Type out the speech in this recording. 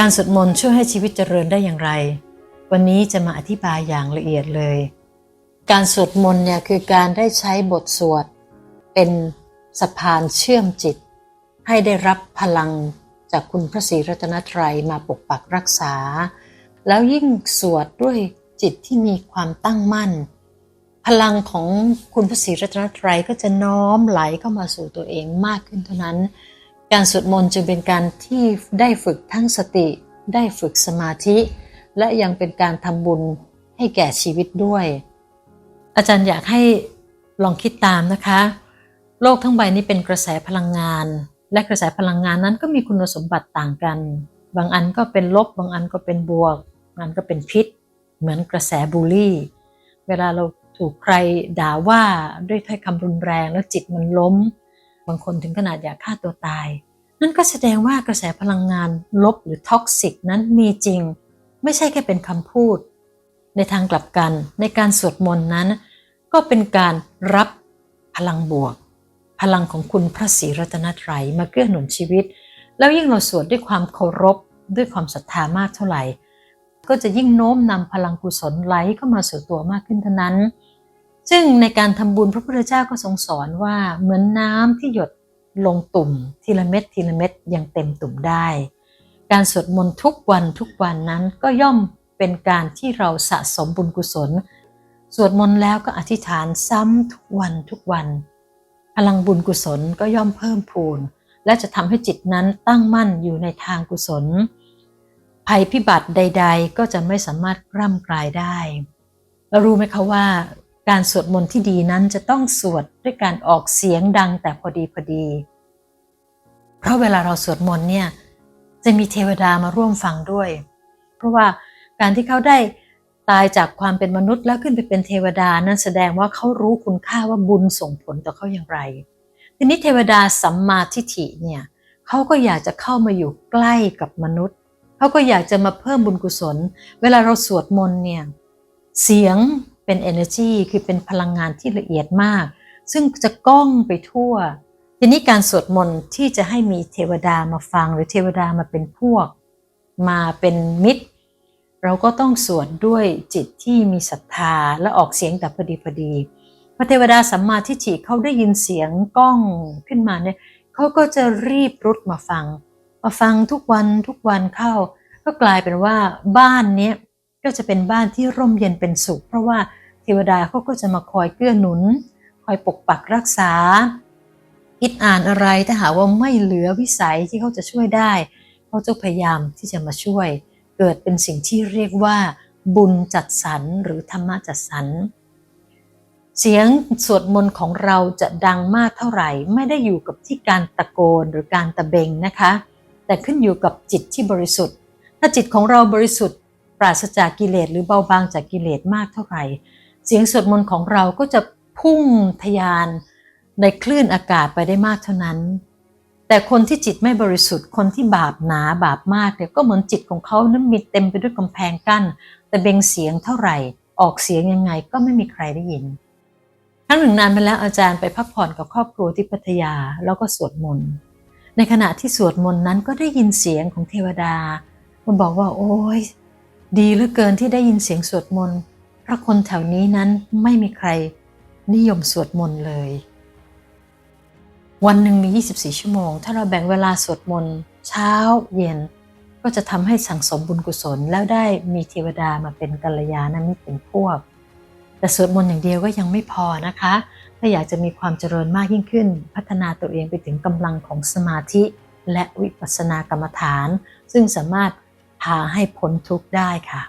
การสวดมนต์ช่วยให้ชีวิตเจริญได้อย่างไร วันนี้จะมาอธิบายอย่างละเอียดเลย การสวดมนต์เนี่ยคือการได้ใช้บทสวด เป็นสะพานเชื่อมจิต ให้ได้รับพลังจากคุณพระศรีรัตนตรัยมาปกปักรักษา แล้วยิ่งสวดด้วยจิตที่มีความตั้งมั่น พลังของคุณพระศรีรัตนตรัยก็จะน้อมไหลเข้ามาสู่ตัวเองมากขึ้นเท่านั้น การสวดมนต์จึงเป็นการที่ได้ฝึกทั้งสติ ได้ฝึกสมาธิ และยังเป็นการทำบุญให้แก่ชีวิตด้วย อาจารย์อยากให้ลองคิดตามนะคะ โลกทั้งใบนี้เป็นกระแสพลังงาน และกระแสพลังงานนั้นก็มีคุณสมบัติต่างกัน บางอันก็เป็นลบ บางอันก็เป็นบวก บางอันก็เป็นพิษ เหมือนกระแสบูลลี่ เวลาเราถูกใครด่าว่าด้วยถ้อยคำรุนแรงแล้วจิตมันล้ม บางคนถึงขนาดอยากฆ่าตัวตาย นั่นก็แสดงว่ากระแสพลังงานลบหรือท็อกซิกนั้นมีจริง ไม่ใช่แค่เป็นคำพูด ในทางกลับกัน ในการสวดมนต์นั้น ก็เป็นการรับพลังบวก พลังของคุณพระศรีรัตนตรัยมาเกื้อหนุนชีวิต แล้วยิ่งเราสวดด้วยความเคารพด้วยความศรัทธามากเท่าไหร่ ก็จะยิ่งโน้มนำพลังกุศลไหลเข้ามาสู่ตัวมากขึ้นเท่านั้น ซึ่งในการทำบุญพระพุทธเจ้าก็ทรงสอนว่าเหมือนน้ำที่หยดลงตุ่ม ทีละเม็ดทีละเม็ดยังเต็มตุ่มได้ การสวดมนต์ทุกวันทุกวันนั้นก็ย่อมเป็นการที่เราสะสมบุญกุศล สวดมนต์แล้วก็อธิษฐานซ้ำทุกวันทุกวันพลังบุญกุศลก็ย่อมเพิ่มพูน และจะทำให้จิตนั้นตั้งมั่นอยู่ในทางกุศล ภัยพิบัติใด ๆ ก็จะไม่สามารถร่ำกลายได้แล้วรู้ไหมคะว่า การสวดมนต์ที่ดีนั้นจะต้องสวดด้วยการออกเสียงดังแต่พอดีพอดี เพราะเวลาเราสวดมนต์เนี่ยจะมีเทวดามาร่วมฟังด้วย เพราะว่าการที่เขาได้ตายจากความเป็นมนุษย์แล้วขึ้นไปเป็นเทวดานั้นแสดงว่าเขารู้คุณค่าว่าบุญส่งผลต่อเขาอย่างไร ทีนี้เทวดาสัมมาทิฏฐิเนี่ยเขาก็อยากจะเข้ามาอยู่ใกล้กับมนุษย์เขาก็อยากจะมาเพิ่มบุญกุศล เวลาเราสวดมนต์เนี่ยเสียง เป็น energy คือเป็นพลังงานที่ละเอียดมาก ซึ่งจะก้องไปทั่ว ทีนี้การสวดมนต์ที่จะให้มีเทวดามาฟังหรือเทวดามาเป็นพวก มาเป็นมิตร เราก็ต้องสวดด้วยจิตที่มีศรัทธาและออกเสียงแต่พอดีพอดีพระเทวดาสัมมาทิฏฐิเขาได้ยินเสียงก้องขึ้นมาเนี่ยเขาก็จะรีบรุดมาฟัง มาฟังทุกวันทุกวันเข้า ก็กลายเป็นว่าบ้านเนี้ย ก็จะเป็นบ้านที่ร่มเย็นเป็นสุข เพราะว่าเทวดาเขาก็จะมาคอยเกื้อหนุน คอยปกปักรักษา คิดอ่านอะไรถ้าหาว่าไม่เหลือวิสัยที่เขาจะช่วยได้เขาจะพยายามที่จะมาช่วย เกิดเป็นสิ่งที่เรียกว่า บุญจัดสรรหรือธรรมะจัดสรรเสียงสวดมนต์ของเราจะดังมากเท่าไหร่ ไม่ได้อยู่กับที่การตะโกนหรือการตะเบงนะคะ แต่ขึ้นอยู่กับจิตที่บริสุทธิ์ ถ้าจิตของเราบริสุทธิ์ ปราศจากกิเลสหรือเบาบางจากกิเลสมากเท่าไหร่ เสียงสวดมนต์ของเราก็จะพุ่งทะยานในคลื่นอากาศไปได้มากเท่านั้น แต่คนที่จิตไม่บริสุทธิ์ คนที่บาปหนาบาปมากเนี่ยก็เหมือนจิตของเขานั้นมีเต็มไปด้วยกำแพงกั้น แต่เบงเสียงเท่าไหร่ ออกเสียงยังไงก็ไม่มีใครได้ยินครั้งหนึ่งนานมาแล้วอาจารย์ไปพักผ่อนกับครอบครัวที่พัทยาแล้วก็สวดมนต์ในขณะที่สวดมนต์นั้นก็ได้ยินเสียงของเทวดามันบอกว่า โอ้ย ดีเหลือเกินที่ได้ยินเสียงสวดมนต์เพราะคนแถวนี้นั้นไม่มีใครนิยมสวดมนต์เลย วันหนึ่งมี 24 ชั่วโมง ถ้าเราแบ่งเวลาสวดมนต์เช้าเย็น ก็จะทำให้สั่งสมบุญกุศลแล้วได้มีเทวดามาเป็นกัลยาณมิตรเป็นพวก แต่สวดมนต์อย่างเดียวก็ยังไม่พอนะคะ ถ้าอยากจะมีความเจริญมากยิ่งขึ้น พัฒนาตัวเองไปถึงกำลังของสมาธิและวิปัสสนากรรมฐาน ซึ่งสามารถ พาให้พ้นทุกข์ได้ค่ะ